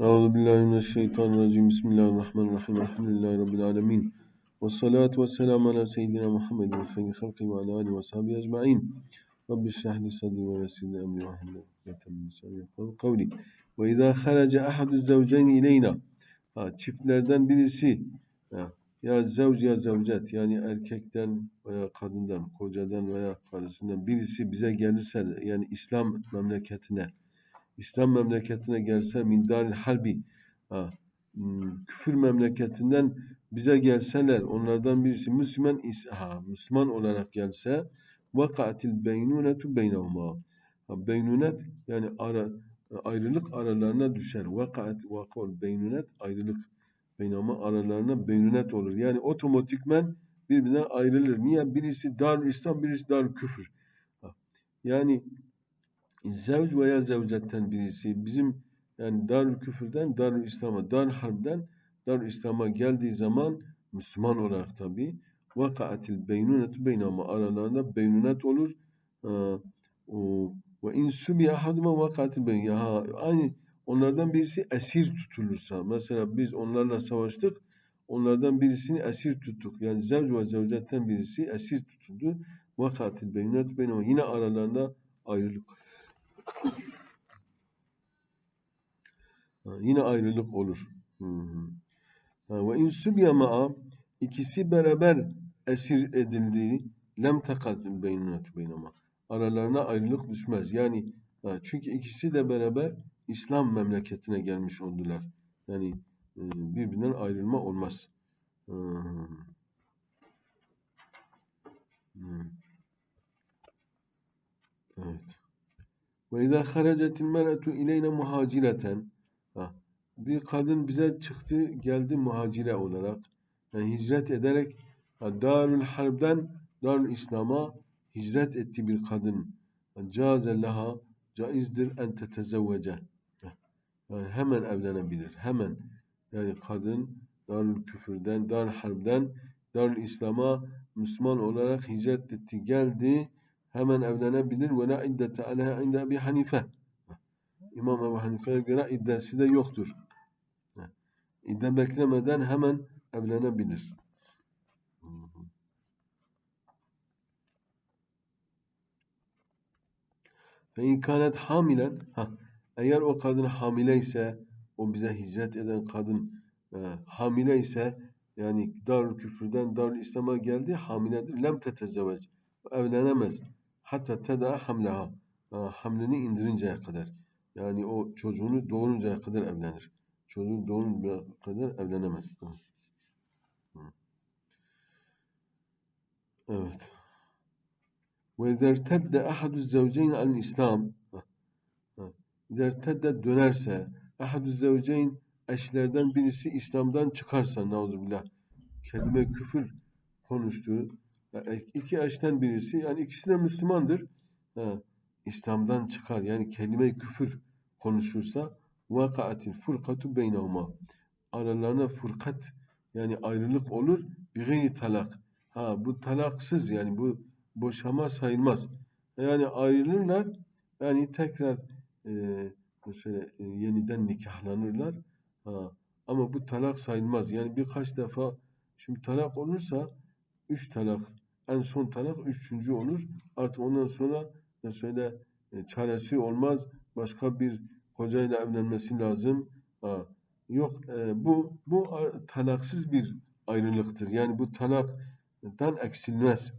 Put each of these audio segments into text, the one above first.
Euzu billahi mineşşeytanirracim. Bismillahirrahmanirrahim. Elhamdülillahi rabbil alamin. Ves salatu vesselamu ala seyyidina Muhammedin hayri halqi ve ala alihi ve sahbihi ecmaîn. Rabbi şrah li sadri ve yessir li emri ve hlul ukdeten min lisani yefkahu kavli. Ve izâ kharaca ahadu zevceyni ileyna. Ha, çiftlerden birisi ha, ya zevc ya zevcet yani erkekten veya kadından, kocadan veya karısından birisi bize gelirse yani İslam memleketine İslam memleketine gelse min daril harbi ha, hmm, küfür memleketinden bize gelseler onlardan birisi Müslüman ha, Müslüman olarak gelse vakatil beynunetu beynehuma. Beynunet yani ara, ayrılık aralarına düşer. Vakat vakol beynunet ayrılık beynehuma aralarına beynunet olur. Yani otomatikmen birbirinden ayrılır. Niye? Birisi darül İslam birisi darül küfür. Yani zevc veya zevcetten birisi bizim yani darül küfürden darül İslam'a, dar harbden darül İslam'a geldiği zaman Müslüman olarak tabi vakaatil beynunetu beynama aralarında beynunet olur. Ve in subi ahaduma vakaatil beyn. Ya aynı onlardan birisi esir tutulursa mesela biz onlarla savaştık onlardan birisini esir tuttuk. Yani zevc ve zevcetten birisi esir tutuldu. Vakaatil beynunetu beynama yine aralarında ayrılık yine ayrılık olur. Ve in sübya ma'a ikisi beraber esir edildiği lem tekadül beynunatü beynama. Aralarına ayrılık düşmez. Yani çünkü ikisi de beraber İslam memleketine gelmiş oldular. Yani e, birbirinden ayrılma olmaz. Evet. Ve izâ haracetil mer'etu ileyne muhacireten bir kadın bize çıktı geldi muhacire olarak yani hicret ederek Darül Harb'den Darül İslam'a hicret etti bir kadın. Caze leha caizdir en tetezevvece. Yani hemen evlenebilir. Hemen. Yani kadın Darül Küfür'den, Darül Harb'den Darül İslam'a Müslüman olarak hicret etti, geldi hemen evlenebilir ve la iddete aleyha inde Ebi Hanife. İmam Ebu Hanife'ye göre iddesi de yoktur. İdde beklemeden hemen evlenebilir. Fe inkanet hamilen ha, eğer o kadın hamile ise o bize hicret eden kadın e, hamile ise yani dar küfürden dar İslam'a geldi hamiledir. Lem tetezevec. Evlenemez hatta teda hamleha hamleni indirinceye kadar. Yani o çocuğunu doğuruncaya kadar evlenir. Çocuğu doğuruncaya kadar evlenemez. Evet. Ve zertedde ahadü zevceyn al İslam zertedde dönerse ahadü zevceyn eşlerden birisi İslam'dan çıkarsa nauzubillah kelime küfür konuştuğu iki eşten birisi yani ikisi de Müslümandır. Ha, İslam'dan çıkar yani kelime küfür konuşursa vakaatil furkatu beynehuma aralarına furkat yani ayrılık olur bir talak. Ha bu talaksız yani bu boşama sayılmaz. Yani ayrılırlar yani tekrar e, mesela e, yeniden nikahlanırlar. Ha, ama bu talak sayılmaz. Yani birkaç defa şimdi talak olursa üç talak en son talak üçüncü olur. Artık ondan sonra mesela e, çaresi olmaz. Başka bir kocayla evlenmesi lazım. Ha, yok e, bu bu talaksız bir ayrılıktır. Yani bu talaktan eksilmez.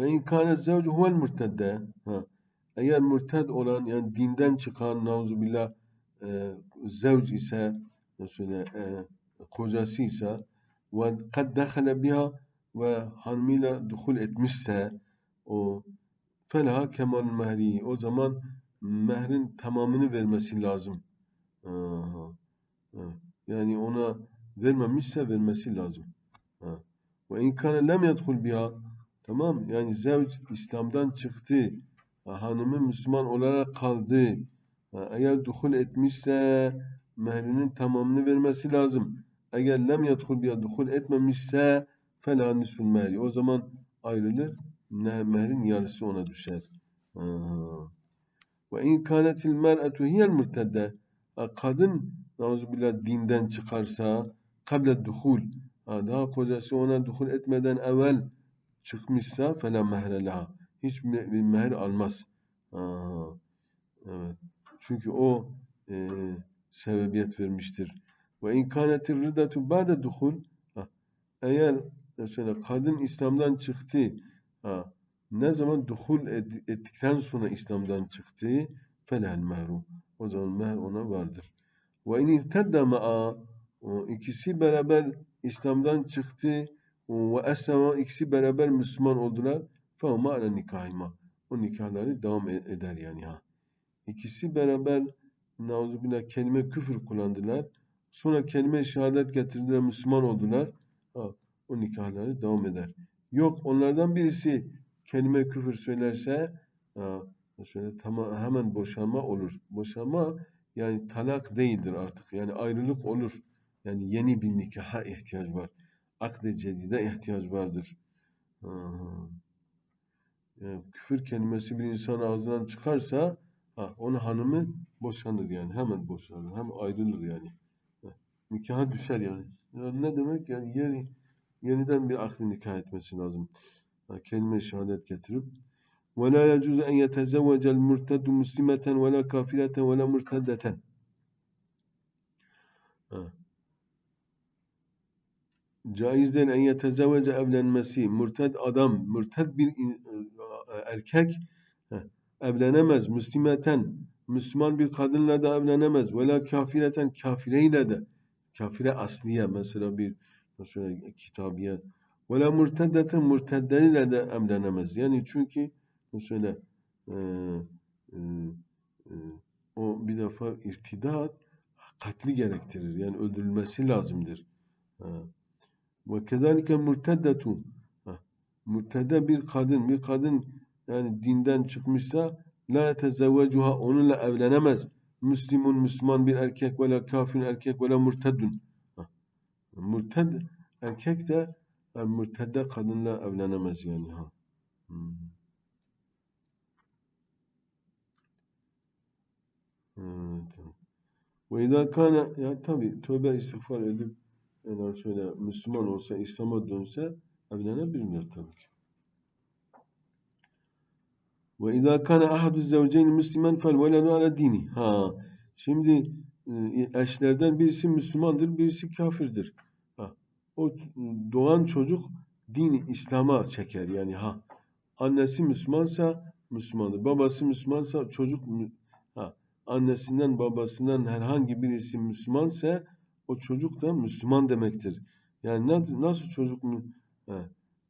Ve in kâne zevcu huvel murtedde eğer mürted olan yani dinden çıkan nauzubillah e, zevc ise mesela e, kocası ise ve kad dehale biha ve hanımıyla duhul etmişse o felaha kemal mehri o zaman mehrin tamamını vermesi lazım. Yani ona vermemişse vermesi lazım. Ve inkâne lem yedhul biha tamam yani zevc İslam'dan çıktı hanımı Müslüman olarak kaldı eğer duhul etmişse mehrinin tamamını vermesi lazım. Eğer lem yedhul biha duhul etmemişse fela nisful mehri. O zaman ayrılır. Mehrin yarısı ona düşer. Ve in kânetil mer'etu hiyel murtedde. Ha, Kadın nauzubillah dinden çıkarsa kable duhul. Ha, Daha kocası ona duhul etmeden evvel çıkmışsa fela mehre leha. Hiç bir meher almaz. Evet. Çünkü o e, sebebiyet vermiştir. Ve in kânetir rıdatu ba'de duhul. Eğer mesela kadın İslam'dan çıktı. Ha, ne zaman duhul ettikten sonra İslam'dan çıktı felel mehru. O zaman meher ona vardır. Ve in irtedde ma'a ikisi beraber İslam'dan çıktı ve eslama ikisi beraber Müslüman oldular. Fehuma ala nikahima. O nikahları devam e- eder yani ha. İkisi beraber nauzubillah kelime küfür kullandılar. Sonra kelime şehadet getirdiler, Müslüman oldular. Ha, o nikahları devam eder. Yok onlardan birisi kelime küfür söylerse ha, şöyle tamam hemen boşanma olur. Boşanma yani talak değildir artık. Yani ayrılık olur. Yani yeni bir nikaha ihtiyaç var. Akde cedide ihtiyaç vardır. Yani küfür kelimesi bir insan ağzından çıkarsa ha, onun hanımı boşanır yani. Hemen boşanır. Hem ayrılır yani nikaha düşer yani. yani ne demek yani yeni, yeniden bir akli nikah etmesi lazım. Yani kelime şehadet getirip ve la yecuzu en yetezevvecel murteddu muslimeten ve la kafireten ve la murtedeten. Caiz değil en yetezevvece evlenmesi. Mürted adam, mürted bir erkek evlenemez. Müslimeten, Müslüman bir kadınla da evlenemez. Ve la kafireten, kafireyle de. Kafire asliye mesela bir mesela kitabiye. Vela mürteddeten, mürteddeyle de evlenemez. Yani çünkü mesela e, e, o bir defa irtidat katli gerektirir. Yani öldürülmesi lazımdır. Ve kezalike mürteddetu. Ha, Mürtedde bir kadın, bir kadın yani dinden çıkmışsa la yetezevvecuha onunla evlenemez. Müslümun Müslüman bir erkek ve la erkek ve la mürteddün. Ha, Mürted erkek de yani mürtedde kadınla evlenemez yani ha. Hmm. Evet. Ve idâ kâne ya tabi tövbe istiğfar edip yani şöyle Müslüman olsa, İslam'a dönse evlenebilirler tabii ki. Ve izâ kâne ahadü zevceyni müslimen fel veledu ala dini. Ha, şimdi e, eşlerden birisi Müslümandır, birisi kafirdir. Ha, o doğan çocuk dini İslam'a çeker yani ha. Annesi Müslümansa Müslümandır. Babası Müslümansa çocuk ha, annesinden babasından herhangi birisi Müslümansa o çocuk da Müslüman demektir. Yani nasıl çocuk mu ha,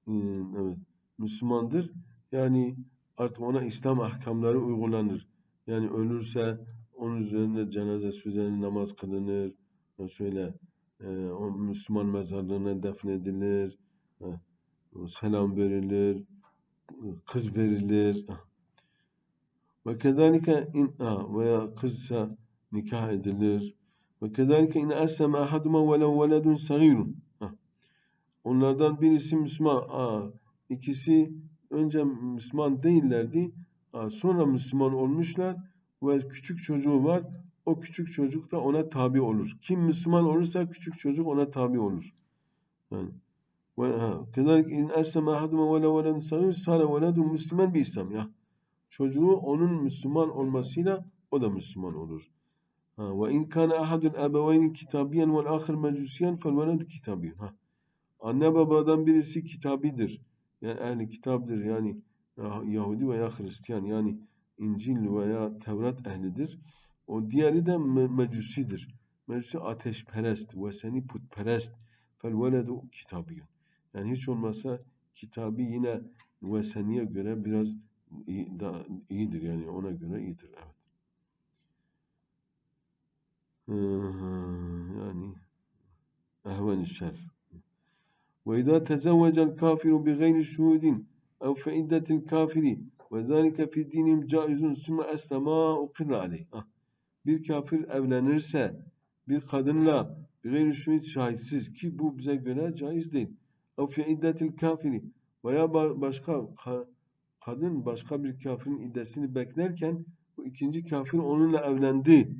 e, evet, Müslümandır? Yani artık ona İslam ahkamları uygulanır. Yani ölürse onun üzerinde cenaze üzerine namaz kılınır. Şöyle e, o Müslüman mezarlığına defnedilir. Ha, selam verilir. Kız verilir. Ve kezalike in ha, veya kızsa nikah edilir. Ve kezalike in esleme ahaduma velev veledun sagirun. Onlardan birisi Müslüman. Aa, ikisi önce Müslüman değillerdi. Sonra Müslüman olmuşlar ve küçük çocuğu var. O küçük çocuk da ona tabi olur. Kim Müslüman olursa küçük çocuk ona tabi olur. Yani, ve kezalike in esleme ahaduma velev veledun sagirun sâle veledun Müslüman bir İslam ya. Çocuğu onun Müslüman olmasıyla o da Müslüman olur. Ve in kana ahadun ebeveyni kitabiyen vel ahir mecusiyen fel veled kitabiyun. Ha. Anne babadan birisi kitabidir. Yani ehli kitaptır yani Ya- Yahudi veya Hristiyan yani İncil veya Tevrat ehlidir. O diğeri de me- mecusidir. Mecusi ateşperest ve seni putperest. Fel veledu kitabiyun. Yani hiç olmazsa kitabı yine veseniye göre biraz iyi, daha iyidir yani ona göre iyidir. Evet. Ee, yani ehven şer. Bi gayri şuhudin ev fe iddetil kafiri ve zâlike fi dinihim caizun sümme eslema ukirra aleyh. Ah, Bir kafir evlenirse bir kadınla bir şuhud şahitsiz ki bu bize göre caiz değil. Ev fe iddetil kafiri veya ba- başka ka- kadın başka bir kafirin iddesini beklerken Bu ikinci kafir onunla evlendi.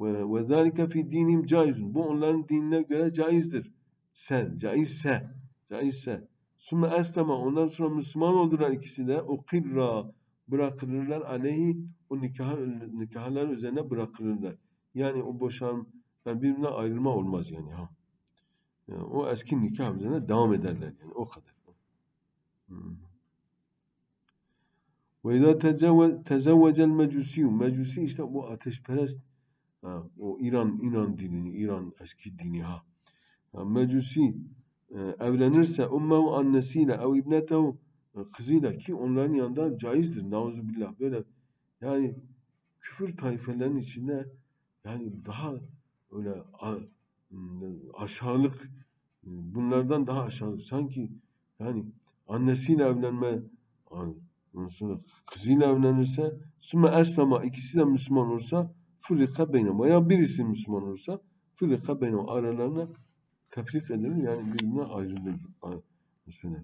Ve ve zalike fi dinihim caizun. Bu onların dinine göre caizdir. Sen, caizse, caizse. Sümme esleme ondan sonra Müslüman oldular ikisi de. O kırra bırakılırlar aleyhi o nikah, nikahlar üzerine bırakılırlar. Yani o boşan yani birbirine ayrılma olmaz yani ha. Yani o eski nikah üzerine devam ederler yani o kadar. Hmm. Ve izâ tezevvecel mecusiyyum. Mecusi işte bu ateşperest ha, o İran İran dinini, İran eski dini ha. ha mecusi evlenirse ummehu annesiyle ev ibnetehu e, kızıyla ki onların yanında caizdir. Nauzubillah böyle yani küfür tayfelerinin içinde yani daha öyle aşağılık e, bunlardan daha aşağılık. Sanki yani annesiyle evlenme ondan sonra kızıyla evlenirse sümme eslama ikisi de Müslüman olursa fırika beynema. Ya birisi Müslüman olursa fırika beynema aralarına tefrik edelim yani birbirine ayrılır. Üstüne.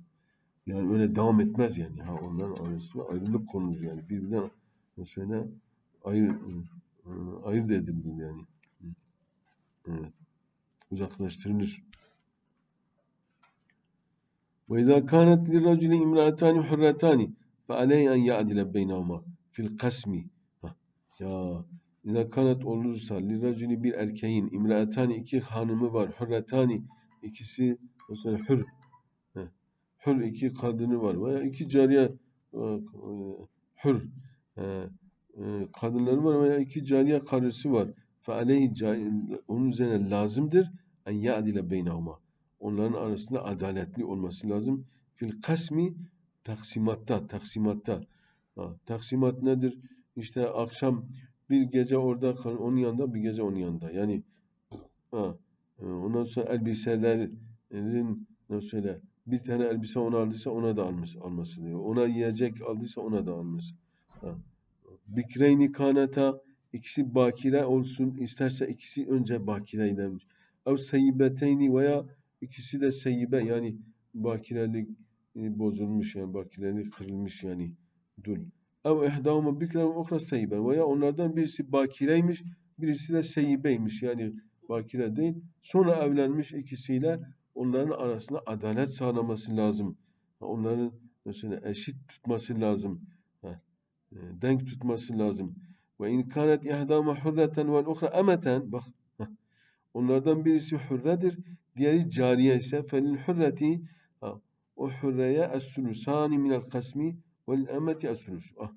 Yani öyle devam etmez yani. Ha onların arasında ayrılık konulur yani. Birbirinden üstüne ayrı e, ayırt edilir yani. Evet. Uzaklaştırılır. Ve izâ kânet lirracülü imrâtâni hurrâtâni fe aleyh en ya'dile beynâhumâ fil kasmi. Ya İza kanat olursa liracili bir erkeğin imraatani iki hanımı var hürretani ikisi mesela hür he, hür iki kadını var. Veya iki cariye e, hür e, kadınları var veya iki cariye karısı var. Fe aleyhi onun üzerine lazımdır. En ya'dile beynahuma. Onların arasında adaletli olması lazım. Fil kasmi taksimatta taksimatta. Ha, taksimat nedir? İşte akşam bir gece orada kal, onun yanında bir gece onun yanında. Yani ha, e, ondan sonra elbiselerin nasıl söyle bir tane elbise ona aldıysa ona da alması, alması diyor. Ona yiyecek aldıysa ona da alması. Ha. Bikreyni kanata ikisi bakire olsun. isterse ikisi önce bakireylermiş. Ev seyyibeteyni veya ikisi de seyyibe yani bakirelik e, bozulmuş yani bakirelik kırılmış yani dul. Ev ihdâhuma bikren ukra seyyiben. Veya onlardan birisi bakireymiş, birisi de seyyibeymiş. Yani bakire değil. Sonra evlenmiş ikisiyle onların arasında adalet sağlaması lazım. Onların mesela eşit tutması lazım. E, denk tutması lazım. Ve in kanet ihdâma hurreten vel ukra emeten. Bak onlardan birisi hürredir. Diğeri cariye ise felil hürreti o hürreye es-sulusani minel kasmi Vel emeti esulus. Ah,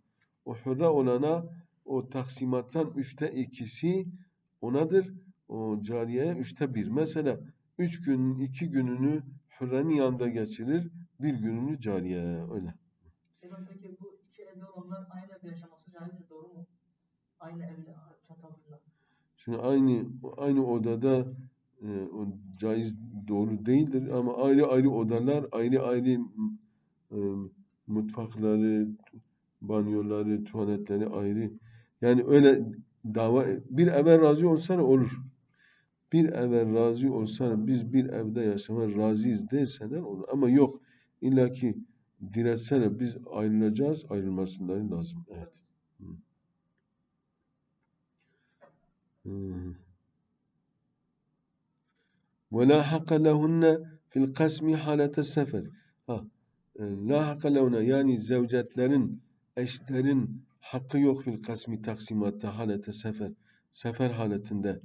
o hürre olana o taksimattan üçte ikisi onadır. O cariyeye üçte bir. Mesela üç günün iki gününü hürrenin yanında geçirir. Bir gününü cariyeye. Öyle. Selam peki bu iki evli olanlar aynı evde yaşaması caizdir doğru mu? Aynı evde çatı altında. Şimdi aynı aynı odada e, o caiz doğru değildir ama ayrı ayrı odalar, ayrı ayrı e, mutfakları, banyoları, tuvaletleri ayrı. Yani öyle dava bir eve razı olsan olur. Bir eve razı olsan biz bir evde yaşamaya razıyız derseler olur. Ama yok illa ki diretsene biz ayrılacağız ayrılmasınları lazım. Evet. Ve la hakka lehunne fil kasmi halete sefer. Ha, la hakka levne yani zevcetlerin, eşlerin hakkı yok fil kasmi taksimatta halete sefer. Sefer haletinde.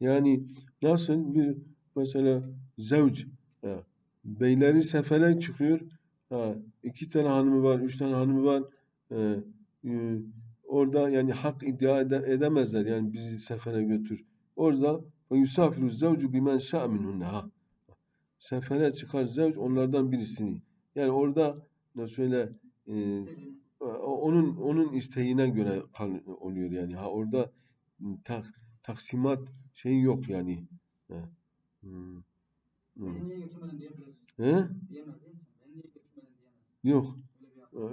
Yani nasıl bir mesela zevc ha, beyleri sefere çıkıyor. Ha, iki tane hanımı var, üç tane hanımı var. E, e, orada yani hak iddia ede, edemezler. Yani bizi sefere götür. Orada yusafiru zevcu bimen şa'a minhunne ha. Sefere çıkar zevc onlardan birisini. Yani orada da şöyle e, onun onun isteğine göre oluyor yani. Ha orada tak, taksimat şey yok yani. Ha. Hmm. Diyebiliriz. He? Yok.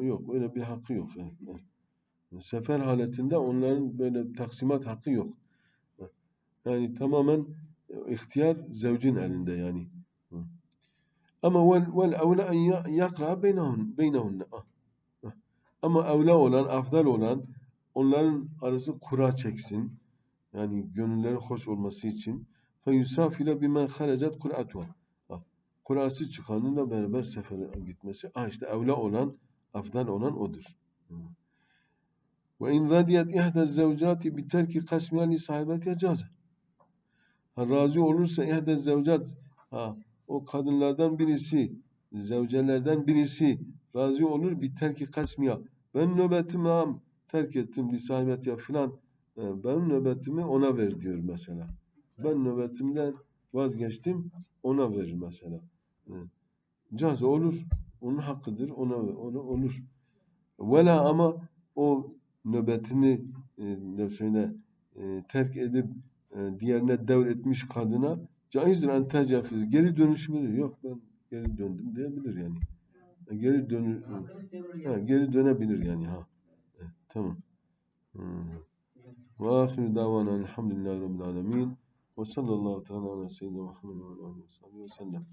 Yok öyle bir hakkı yok. Evet. Sefer haletinde onların böyle taksimat hakkı yok. Yani tamamen ihtiyar zevcin elinde yani. Ama vel, vel evle en yakra beynehun, beynehunne. Ama evle olan, afdal olan onların arası kura çeksin. Yani gönülleri hoş olması için. Feyusafile bimen harecet kur'atuha. Ha, Kurası çıkanınla beraber sefere gitmesi. Ha işte evla olan, afdal olan odur. Hı. Ve in radiyet ihde zevcati bi terki kasmiha li sahibeti caze. Razı olursa ihde zevcat ha, o kadınlardan birisi, zevcelerden birisi razı olur bir terki kasmiha. Ben nöbetimi am terk ettim li sahibeti filan. e, Ben nöbetimi ona ver diyor mesela. Ben nöbetimden vazgeçtim ona verir mesela. E, Caz olur. Onun hakkıdır. Ona, ona olur. Vela ama o nöbetini e, nefsine e, terk edip e, diğerine devretmiş kadına caizdir en tecavüz. Geri dönüşmüyor. Yok ben geri döndüm diyebilir yani. E, Geri isteyebilir Ha, yani. geri dönebilir yani ha. Evet, tamam. Ve ahiru davana elhamdülillahi rabbil alemin. Ve sallallahu teala ala seyyidina Muhammed ve aleyhi ve sellem.